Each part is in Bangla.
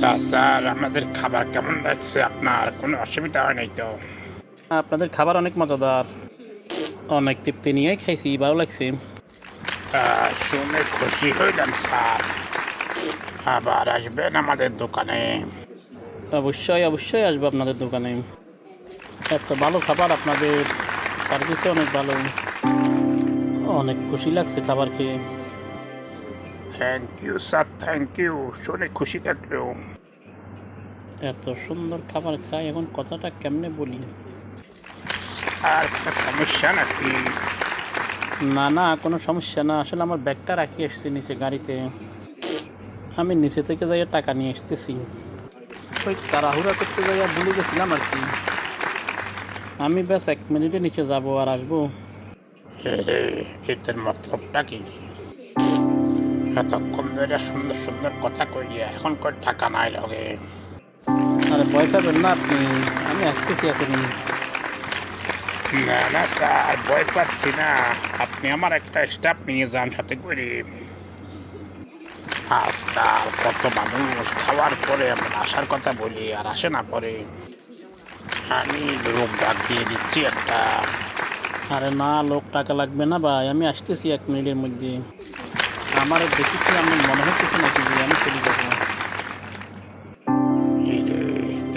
স্যার আমাদের খাবার কেমন লাগছে? আপনার কোনো অসুবিধা হয় নাই তো? আপনাদের খাবার অনেক মজাদার। অনেক তৃপ্তি নিয়েই খাইছি ভালো লাগছে। শুনে খুশি হইলাম স্যার। আবার আসবেন আমাদের দোকানে। অবশ্যই অবশ্যই আসব আপনাদের দোকানে। এত ভালো খাবার আপনাদের। সার্ভিসে অনেক ভালো। অনেক খুশি লাগছে খাবার খেয়ে। Thank you sir thank you শুনে খুশি লাগল এত সুন্দর খাবার খাই এখন কথাটা কেমনে বলি? আর কোনো সমস্যা নাকি? না না কোনো সমস্যা না। আসলে আমার ব্যাগটা রাখি এসছি নিচে গাড়িতে। আমি নিচে থেকে যাইয়া টাকা নিয়ে আসতেছি। ওই তাড়াহুড়া করতে যাইয়া ভুলে গেছিলাম আর কি। আমি ব্যাস এক মিনিটে নিচে যাব আর আসব। এটার মতলবটা কি? এতক্ষণ ধরে সুন্দর সুন্দর কথা কইয়া এখন কই টাকা নাই লগে। আরে ভয় পাবেন না আপনি আমি আসতেছি এখনই। না না স্যার ভয় পাচ্ছি না। আপনি আমার একটা স্টাফ নিয়ে যান সাথে করে। আজকাল কত মানুষ খাওয়ার পরে আমরা আসার কথা বলি আর আসে না পরে। আমি লোক ডাক দিয়ে দিচ্ছি একটা। আরে না লোক টাকা লাগবে না ভাই আমি আসতেছি এক মিনিটের মধ্যে। আমার দেখি কি আমার মনে হচ্ছে নাকি আমি চলে যাব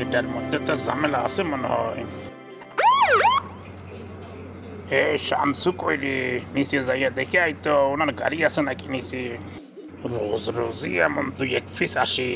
এটার মধ্যে তো ঝামেলা আছে মনে হয়। হে, শামসু কইলি, নিচে যাইয়া দেখে আই তো ওনার গাড়ি আছে নাকি নিচে? রোজ রোজই এমন দুই এক ফিস আসে।